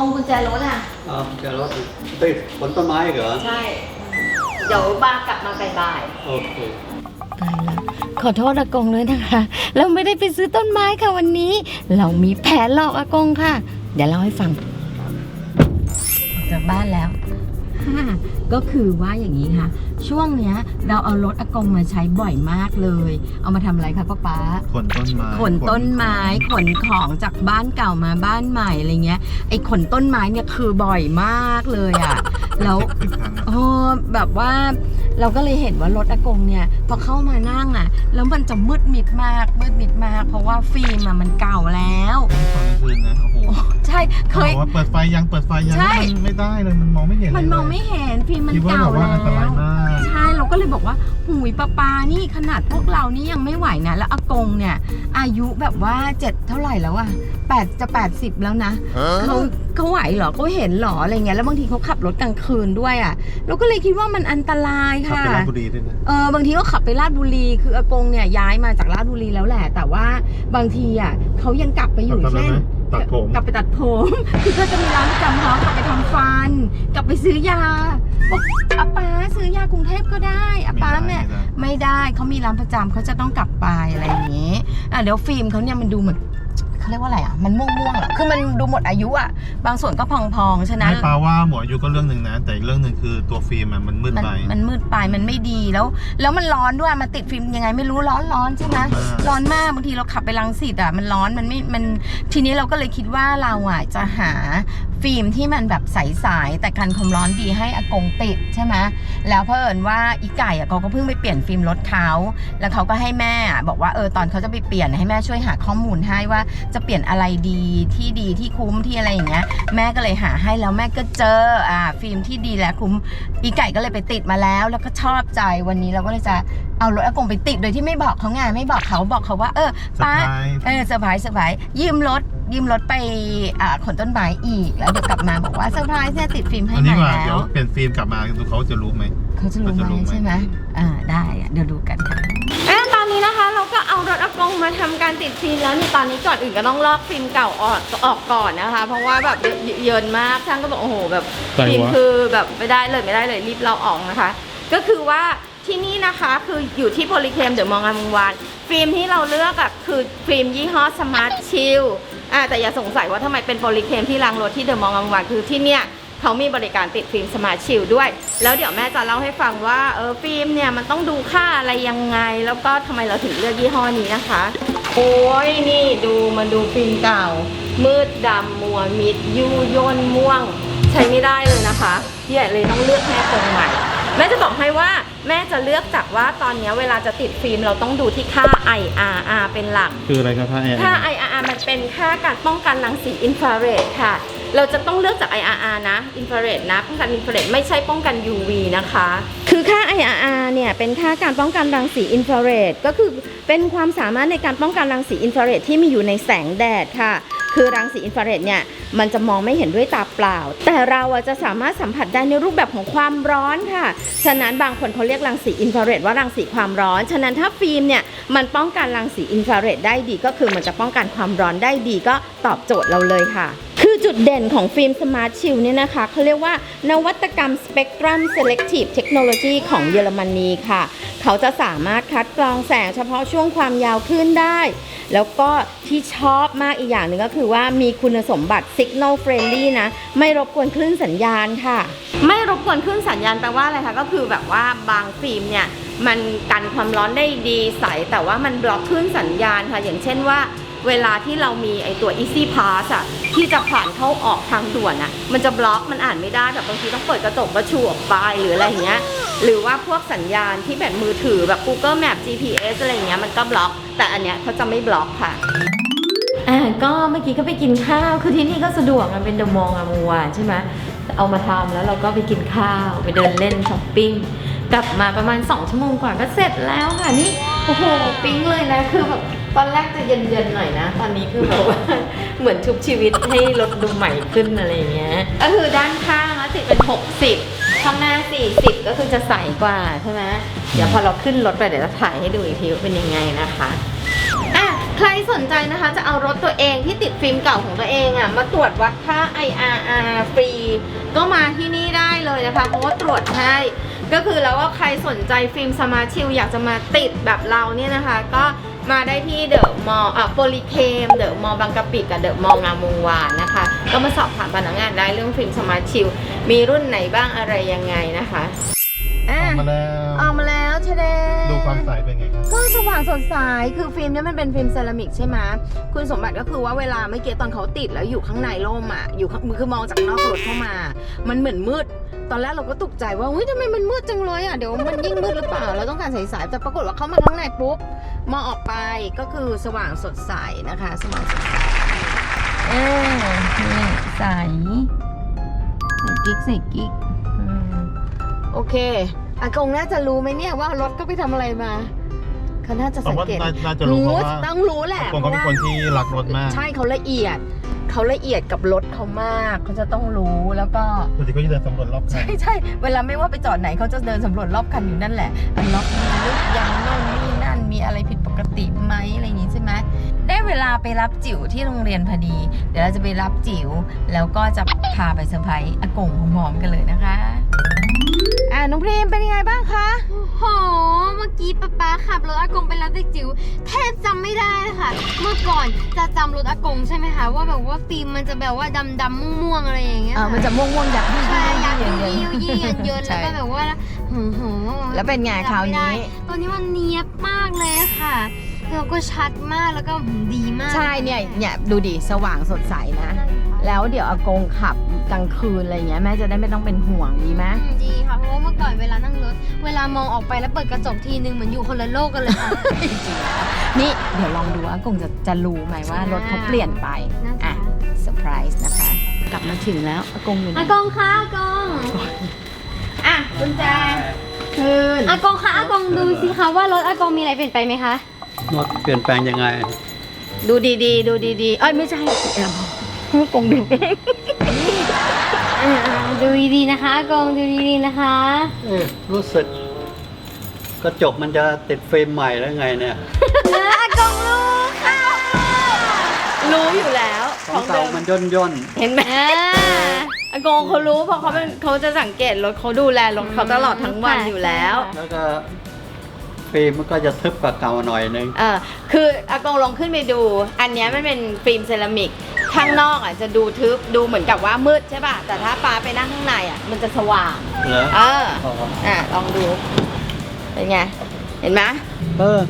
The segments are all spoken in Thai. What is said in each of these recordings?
งกุญแจรถอะอ้าวจะรถไปขนต้นไม้เหรอ ใช่ เดี๋ยวบ้ากลับมาบ่ายโอเค ตายละขอโทษอากงเลยนะคะ เราไม่ได้ไปซื้อต้นไม้ค่ะวันนี้ เรามีแผนหลอกอากงค่ะ เดี๋ยวเล่าให้ฟังออกจากบ้านแล้ว ค่ะก็คือว่าอย่างนี้ค่ะ ช่วงเนี้ยเราเอารถอากงมาใช้บ่อยมากเลย เอามาทำอะไรคะป้าป๊า ขนต้นไม้ขนต้นไม้ขนของจากบ้านเก่ามาบ้านใหม่อะไรเงี้ย ไอ้ขนต้นไม้เนี่ยคือบ่อยมากเลยอะ่ะ แล้วอีกครั้งอะโอ้แบบว่า เราก็เลยเห็นว่ารถอากงเนี่ยพอเข้ามานั่งอะ่ะ แล้วมันจะมืดมิดมากมืดมิดมาก เพราะว่าฟิล์มอะมันเก่าแล้วตอนกลางคืนนะโอ้โหใช่เคยบอกว่าเปิดไฟยังเปิดไฟยังใช่มันไม่ได้เลยมันมองไม่เห็นมันมองเลยไม่เห็นฟิล์มมันคิดว่าเก่าแบบว่าแล้อันตรายวมากใช่เราก็เลยบอกว่าหุยปาปานี่ขนาดพวกเรานี่ยังไม่ไหวนะแล้วอากงเนี่ย อายุแบบว่าเจ็ดเท่าไหร่แล้วอะแปดจะแปดสิบแล้วนะเขาเขาไหวเหรอเขาเห็นเหรออะไรเงี้ยแล้วบางทีเขาขับรถกลางคืนด้วยอะเราก็เลยคิดว่ามันอันตรายขับค่ะ ไปราชบุรีด้วยนะ เออบางทีก็ขับไปลาดบุรีคืออากงเนี่ยย้ายมาจากลาดบุรีแล้วแหละ แต่ว่าบางทีอะเขายังกลับไปอยู่กลับไปเช่นไหมตัดผม กลับไปตัดผม คือก็จะมีร้านประจำเขากลับไปทำฟัน กลับไปซื้อยาบอกอาป้าซื้อยากรุงเทพก็ได้อาป้าแม่ไม่ได้เขามีร้านประจำเขาจะต้องกลับไปอะไรอย่างนี้อะเดี๋ยวฟิล์มเขาเนี่ยมันดูเหมือน เขาเรียกว่าอะไรอะ มันม่วงๆเหรอคือมันดูหมดอายุอะ บางส่วนก็พองๆฉะนั้นไม่ปาว่าหมวดอายุก็เรื่องหนึ่งนะ แต่อีกเรื่องหนึ่งคือตัวฟิล์มอะมันมืดมันไป มันมืดไปมันไม่ดีแล้ว แล้วมันร้อนด้วยมาติดฟิล์มยังไงไม่รู้ร้อนร้อนใช่ไหมร้อนมากร้อนมากบางทีเราขับไปลังสิตอะมันร้อนมันไม่มันทีนี้เราก็เลยคิดว่าเราอะจะหาฟิล์มที่มันแบบใสๆแต่กันความร้อนดีให้อากงติดใช่ไหมแล้วเพิ่นว่าอีไก่อะเขาก็เพิ่งไปเปลี่ยนฟิล์มรถเขาแล้วเขาก็ให้แม่อะบอกว่าเออตอนเขาจะไปเปลี่ยนให้แม่ช่วยหาข้อมูลให้ว่าจะเปลี่ยนอะไรดีที่ดีที่คุ้มที่อะไรอย่างเงี้ย แม่ก็เลยหาให้แล้วแม่ก็เจออ่าฟิล์มที่ดีและคุ้มอีไก่ก็เลยไปติดมาแล้ว แล้วก็ชอบใจวันนี้เราก็เลยจะเอารถอากงไปติดโดยที่ไม่บอกเขาไงไม่บอกเขาบอกเขาว่า เออเซอร์ป้าไพรส์เออเซอร์ไพรส์เซอร์ไพรส์ยืมรถ ยืมรถไปอ่าขนต้นไม้อีก แล้วเดี๋ยวกลับมาบอกว่าเซอร์ไพรส์เนี่ยติดฟิล์มให้อันใหนี้ม่ว่าแล้เดี๋ยววเปลี่ยนฟิล์มกลับมาดูเขาจะรู้ไหม เขาจะรู้เขาจะรู้ไหมไหม ใช่ไหมอ่าได้อะเดี๋ยวดูกันค่ะๆอะตอนนี้นะคะเราก็เอารถอากงมาทำการติดฟิล์มแล้วนี่ตอนนี้ก่อนอื่นก็ต้องลอกฟิล์มเก่าออกออกก่อนนะคะ เพราะว่าแบบเยเยินมากช่างก็บอกโอ้โหแบบอะไรวะฟิล์มคือแบบไม่ได้เลยไม่ได้เลยรีบเราออกนะคะ ก็คือว่า ที่นี่นะคะคืออยู่ที่โพลิเคมเดอะมองงามงวาน ฟิล์มที่เราเลือกอะคือฟิล์มยี่ห้อสมาร์ทชิลอ่าแต่อย่าสงสัยว่าทำไมเป็นโพลิเคมที่ล้างรถที่เดอะมองงามงวานคือที่เนี่ยเขามีบริการติดฟิล์มสมาร์ทชิลด้วย แล้วเดี๋ยวแม่จะเล่าให้ฟังว่าเออฟิล์มเนี่ยมันต้องดูค่าอะไรยังไง แล้วก็ทำไมเราถึงเลือกยี่ห้อนี้นะคะ โอ้ยนี่ดูมาดูฟิล์มเก่า มืดดำมัวมิดยูย่นม่วง ใช้ไม่ได้เลยนะคะพี่ใหญ่เลยต้องเลือกแม่ตรงใหม่ แม่จะบอกให้ว่าแม่จะเลือกจากว่าตอนนี้เวลาจะติดฟิล์มเราต้องดูที่ค่า IRR เป็นหลัก คืออะไรครับพ่อแอนค่า IRR มันเป็นค่าการป้องกันรังสีอินฟราเรดค่ะ เราจะต้องเลือกจาก IRR นะอินฟราเรดนะป้องกันอินฟราเรดไม่ใช่ป้องกัน UV นะคะ คือค่า IRR เนี่ยเป็นค่าการป้องกันรังสีอินฟราเรดก็คือเป็นความสามารถในการป้องกันรังสีอินฟราเรดที่มีอยู่ในแสงแดดค่ะ คือรังสีอินฟราเรดเนี่ยมันจะมองไม่เห็นด้วยตาเปล่า แต่เราจะสามารถสัมผัสได้ในรูปแบบของความร้อนค่ะ ฉะนั้นบางคนเขาเรียกรังสีอินฟราเรดว่ารังสีความร้อน ฉะนั้นถ้าฟิล์มเนี่ยมันป้องกันรังสีอินฟราเรดได้ดี ก็คือมันจะป้องกันความร้อนได้ดีก็ตอบโจทย์เราเลยค่ะคือจุดเด่นของฟิล์มสมาร์ทชิลเนี่ยนะคะเขาเรียกว่านวัตกรรม Spectrum Selective Technology ของเยอรมนีค่ะ เขาจะสามารถคัดกรองแสงเฉพาะช่วงความยาวคลื่นได้ แล้วก็ที่ชอบมากอีกอย่างหนึ่งก็คือว่ามีคุณสมบัติ Signal Friendly นะ ไม่รบกวนคลื่นสัญญาณค่ะ ไม่รบกวนคลื่นสัญญาณแปลว่าอะไรคะก็คือแบบว่าบางฟิล์มเนี่ยมันกันความร้อนได้ดีใส แต่ว่ามันบล็อกคลื่นสัญญาณค่ะ อย่างเช่นว่าเวลาที่เรามีไอตัว Easy Pass อะที่จะผ่านเข้าออกทางด่วนอะมันจะบล็อกมันอ่านไม่ได้แบบบางทีต้องเปิดกระจกกระชูออกไปหรืออะไรอย่างเงี้ย หรือว่าพวกสัญญาณที่แบบมือถือแบบ Google Map GPS อะไรอย่างเงี้ยมันก็บล็อก แต่อันเนี้ยเขาจะไม่บล็อกค่ะอ่าก็เมื่อกี้ก็ไปกินข้าว คือที่นี่ก็สะดวกมันเป็นเดอะมองอะมัวใช่ไหมเอามาทำแล้วเราก็ไปกินข้าวไปเดินเล่นช้อปปิ้งกลับมาประมาณ 2 ชั่วโมงกว่าก็เสร็จแล้วค่ะนี่โอ้โหปิ๊งเลยนะคือแบบตอนแรกจะเย็นๆหน่อยนะ ตอนนี้คือแบบว่าเหมือนชุบชีวิตให้รถดูใหม่ขึ้นอะไรอย่างเงี้ยก็คือด้านข้างอะติดเป็น 60 ข้างหน้า 40 ก็คือจะใสกว่าใช่ไหมเดี๋ยวพอเราขึ้นรถไปเดี๋ยวจะถ่ายให้ดูอีกทีว่าเป็นยังไงนะคะอะ ใครสนใจนะคะจะเอารถตัวเองที่ติดฟิล์มเก่าของตัวเองอะ่ะมาตรวจวัดค่า IRR ฟรี ก็มาที่นี่ได้เลยนะคะเพราะว่าตรวจให้ก็คือแล้วว่าใครสนใจฟิล์มสมาร์ทชิลอยากจะมาติดแบบเราเนี่ยนะคะ ก็มาได้ที่เดอะมอลล์อะโพลิเคมเดอะมอลล์บางกะปิกับเดอะมอลล์งามวงวานนะคะ ก็มาสอบถามพนักงานได้เรื่องฟิล์มสมาร์ทชิลมีรุ่นไหนบ้างอะไรยังไงนะคะอะออกมาแล้วออกมาแล้ว เชเดดูความใสเป็นไงครับ ก็สว่างสดใส คือฟิล์มเนี่ยมันเป็นฟิล์มเซรามิกใช่ไหมคุณสมบัติก็คือว่าเวลาเมื่อกี้ตอนเขาติดแล้วอยู่ข้างในร่มอะ อยู่ข้างคือมองจากนอกรถเข้ามา มันเหมือนมืด ตอนแรกเราก็ตกใจว่าเฮ้ยทำไมมันมืดจังเลยอะ เดี๋ยวมันยิ่งมืดหรือเปล่า เราต้องการใสๆ แต่ปรากฏว่าเข้ามาข้างในปุ๊บ มองออกไปก็คือสว่างสดใสนะคะ สว่างสดใส เออนี่ใสใส่กิ๊กใส่กิ๊กอืมโอเค อากงน่าจะรู้ไหมเนี่ยว่ารถก็ไปทำอะไรมาเขาน่าจะแต่สังว่าเกตน่าน่าจะรู้เพราะว่าต้องรู้แหละผมก็เป็นคนที่รักรถมากใช่เขาละเอียด เขาละเอียดกับรถเขามากเขาจะต้องรู้แล้วก็ ปกติก็จะเดินสำรวจรอบคันใช่ใช่เวลาไม่ว่าไปจอดไหนเขาจะเดินสำรวจรอบคันอยู่นั่นแหละอันล็อกมีลึกยังโน่นนี่นั่นมีอะไรผิดปกติไหมอะไรอย่างงี้ใช่ไหมได้เวลาไปรับจิ๋วที่โรงเรียนพอดี เดี๋ยวเราจะไปรับจิ๋วแล้วก็จะพาไปเซอร์ไพรส์อากงพร้อมๆกันเลยนะคะ อ่าน้องพรีมเป็นยังไงบ้างคะโห เมื่อกี้ป๊าป๊าขับรถอากงไปรับเด็กจิ๋วแทบจำไม่ได้เลยค่ะ เมื่อก่อนจะจำรถอากงใช่ไหมคะ ว่าแบบว่าฟิล์มมันจะแบบว่าดำดำๆม่วงๆอะไรอย่างเงี้ยอ่ามันจะม่วงๆยักษ์ใช่ยักษ์เยิยิ่นงยิ่งเยินๆใช่แล้วก็แบบว่าโหโหแล้วเป็นไงคราวนี้ตอนนี้มันเนียบมากเลยค่ะ แล้วก็ชัดมากแล้วก็ดีมากใช่เนี่ยเนี่ยดูดิสว่างสดใสนะ แล้วเดี๋ยวอากงขับกลางคืนอะไรเงี้ยแม่จะได้ไม่ต้องเป็นห่วงดีไหมอืมดีค่ะเพราะว่าเมื่อก่อนเวลานั่งรถ เวลามองออกไปแล้วเปิดกระจกทีนึงเหมือนอยู่คนละโลกกันเลยค่ะนี่เดี๋ยวลองดูว่าอากงจะจะรู้ไหมว่ารถเขาเปลี่ยนไปน่าจะอะเซอร์ไพรส์นะคะ กลับมาถึงแล้วอากงอยู่ไหนอากงคะอากงอะกุญแจคืนอากงคะอากงดูสิคะว่ารถอากงมีอะไรเปลี่ยนไปไหมคะ รถเปลี่ยนแปลงยังไง ดูดีๆ ดูดีๆเอ้ยไม่ใช่เอ็มอากงดูอ่าดูดีๆนะคะอากงดูดีๆนะคะ เอ๊ะรู้สึก กระจกมันจะติดฟิล์มใหม่แล้วไงเนี่ยเอออากงรู้ค่ะ รู้อยู่แล้วขขอองงเก่าเดิมมันย่นย่นเห็นไหมอ่า อากงเขารู้เพราะเขาเป็นเขาจะสังเกตรถเขาดูแลรถเขาตลอดทั้งวันอยู่แล้ว ๆแล้วก็ ฟิล์มมันก็จะทึบกว่าเก่าหน่อยนึง เออคืออากงลองขึ้นไปดู อันเนี้ยมันเป็นฟิล์มเซรามิก ข้างนอกอะจะดูทึบดูเหมือนกับว่ามืดใช่ป่ะ แต่ถ้าปาไปนั่งข้างในอะมันจะสว่าง เหรอเออ อ๋ออะลองดู เป็นไง เห็นไหมเออ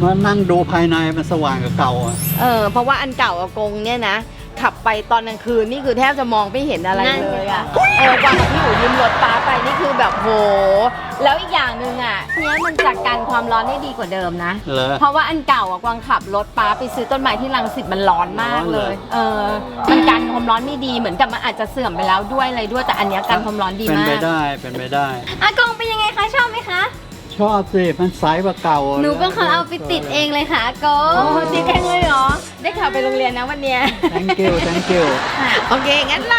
มานั่งดูภายในมันสว่างกับเก่าอะเออ เพราะว่าอันเก่าอากงเนี่ยนะ ขับไปตอนกลางคืนนี่คือแทบจะมองไม่เห็นอะไรเลยอะ เออวันที่อยู่ริมรถป้าไปนี่คือแบบโห แล้วอีกอย่างหนึ่งอะเนี้ยมันจัดการความร้อนได้ดีกว่าเดิมนะ เหรอ เพราะว่าอันเก่าอะกวางขับรถป้าไปซื้อต้นไม้ที่รังสิตมันร้อนมากเลย เออ มันกันความร้อนไม่ดีเหมือนกับมันอาจจะเสื่อมไปแล้วด้วยอะไรด้วยแต่อันเนี้ยกันความร้อนดีเป็นมาไปกได้เป็นไปได้ อากงเป็นยังไงคะชอบไหมคะ ชอบสิมันใสกว่าเก่าอะหนูเป็นคนเอาไปติดเองเลยค่ะอากงโอ้ติดแทงเลยเหรอ ได้ข่าวไปโรงเรียนนะวันเนี้ย thank you thank you โอเค งั้นลา